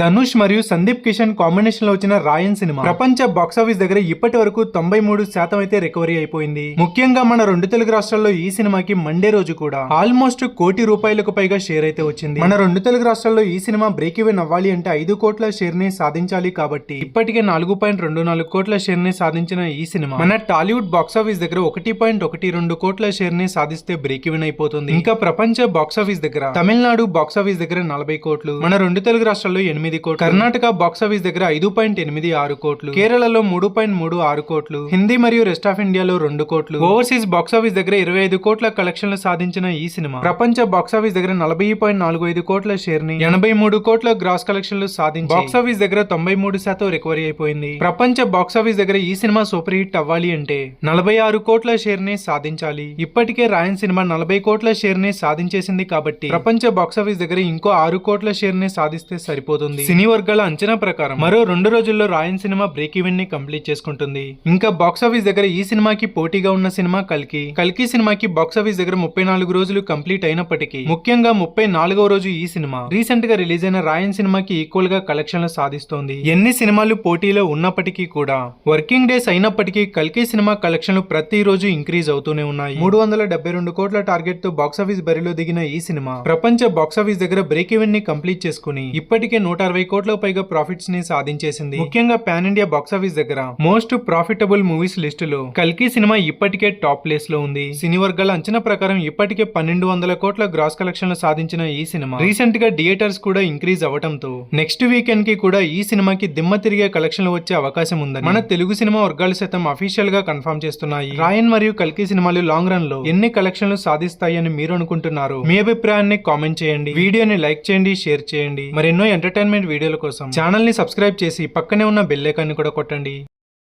ధనుష్ మరియు సందీప్ కిషన్ కాంబినేషన్లో వచ్చిన రాయన్ సినిమా. ప్రపంచ బాక్సాఫీస్ దగ్గర ఇప్పటి వరకు తొంభై మూడు శాతం అయితే రికవరీ అయిపోయింది. ముఖ్యంగా మన రెండు తెలుగు రాష్ట్రాల్లో ఈ సినిమాకి మండే రోజు కూడా ఆల్మోస్ట్ కోటి రూపాయలకు పైగా షేర్ అయితే వచ్చింది. మన రెండు తెలుగు రాష్ట్రాల్లో ఈ సినిమా బ్రేక్ ఈవెన్ అవ్వాలి అంటే ఐదు కోట్ల షేర్ని సాధించాలి కాబట్టి ఇప్పటికే నాలుగు పాయింట్ రెండు నాలుగు కోట్ల షేర్ని సాధించిన ఈ సినిమా. మన టాలీవుడ్ బాక్సాఫీస్ దగ్గర ఒకటి పాయింట్ ఒకటి రెండు కోట్ల షేర్ని సాధిస్తే బ్రేక్ ఈవెన్ అయిపోతుంది. ఇంకా ప్రపంచ బాక్సాఫీస్ దగ్గర తమిళనాడు బాక్సాఫీస్ దగ్గర నలభై కోట్లు. మన రెండు తెలుగు రాష్ట్రాల్లో ఎనిమిది కోట్లు. కర్ణాటక బాక్సాఫీస్ దగ్గర ఐదు పాయింట్ ఎనిమిది ఆరు కోట్లు. కేరళలో మూడు పాయింట్ మూడు ఆరు కోట్లు. హిందీ మరియు రెస్ట్ ఆఫ్ ఇండియాలో రెండు కోట్లు. ఓవర్సీస్ బాక్సాఫీస్ దగ్గర ఇరవై ఐదు కోట్ల కలెక్షన్లు సాధించిన ఈ సినిమా. ప్రపంచ బాక్సాఫీస్ దగ్గర నలభై పాయింట్ నాలుగు ఐదు కోట్ల షేర్ని ఎనభై మూడు కోట్ల గ్రాస్ కలెక్షన్లు సాధించి బాక్సాఫీస్ దగ్గర తొంభై మూడు శాతం రికవరీ అయిపోయింది. ప్రపంచ బాక్సాఫీస్ దగ్గర ఈ సినిమా సూపర్ హిట్ అవ్వాలి అంటే నలభై ఆరు కోట్ల షేర్ని సాధించాలి. ఇప్పటికే రాయన్ సినిమా నలభై కోట్ల షేర్ని సాధించేసింది కాబట్టి ప్రపంచ బాక్సాఫీస్ దగ్గర ఇంకో ఆరు కోట్ల షేర్ని సాధిస్తే సరిపోతుంది. సినీ వర్గాల అంచనా ప్రకారం మరో రెండు రోజుల్లో రాయన్ సినిమా బ్రేక్ ఈవెన్ని కంప్లీట్ చేసుకుంటుంది. ఇంకా బాక్సాఫీస్ దగ్గర ఈ సినిమాకి పోటీగా ఉన్న సినిమా కల్కి. కల్కి సినిమాకి బాక్సాఫీస్ దగ్గర ముప్పై నాలుగు రోజులు కంప్లీట్ అయినప్పటికీ ముఖ్యంగా ముప్పై నాలుగవ రోజు ఈ సినిమా రీసెంట్గా రిలీజ్ అయిన రాయన్ సినిమాకి ఈక్వల్గా కలెక్షన్లు సాధిస్తోంది. ఎన్ని సినిమాలు పోటీలో ఉన్నప్పటికీ కూడా వర్కింగ్ డేస్ అయినప్పటికీ కల్కి సినిమా కలెక్షన్లు ప్రతి రోజు ఇంక్రీజ్ అవుతూనే ఉన్నాయి. మూడు వందల డెబ్బై రెండు కోట్ల టార్గెట్తో బాక్సాఫీస్ బరిలో దిగిన ఈ సినిమా ప్రపంచ బాక్సాఫీస్ దగ్గర బ్రేక్ ఈవెన్ని కంప్లీట్ చేసుకుని ఇప్పటికే నూట అరవై కోట్ల పైగా ప్రాఫిట్స్ని సాధించేసింది. ముఖ్యంగా పాన్ ఇండియా బాక్సాఫీస్ దగ్గర మోస్ట్ ప్రాఫిటబుల్ మూవీస్ లిస్ట్లో. కల్కి సినిమా ఇప్పటికే టాప్ ప్లేస్లో ఉంది. సినీ వర్గాల అంచనా ప్రకారం ఇప్పటికే పన్నెండు వందల కోట్ల గ్రాస్ కలెక్షన్లు సాధించిన ఈ సినిమా. రీసెంట్గా థియేటర్స్ కూడా ఇంక్రీజ్ అవటంతో నెక్స్ట్ వీకెండ్కి కూడా ఈ సినిమాకి దిమ్మ తిరిగే కలెక్షన్లు వచ్చే అవకాశం ఉందని మన తెలుగు సినిమా వర్గాలు సైతం అఫీషియల్గా కన్ఫర్మ్ చేస్తున్నాయి. రాయన్ మరియు కల్కి సినిమాలు లాంగ్ రన్లో ఎన్ని కలెక్షన్లు సాధిస్తాయని మీరు అనుకుంటున్నారు? మీ అభిప్రాయాన్ని కామెంట్ చేయండి. వీడియోని లైక్ చేయండి షేర్ చేయండి. మరెన్నో ఎంటర్టైన్మెంట్ వీడియోల కోసం ఛానల్ని సబ్స్క్రైబ్ చేసి పక్కనే ఉన్న బెల్ ఐకాన్ని కూడా కొట్టండి.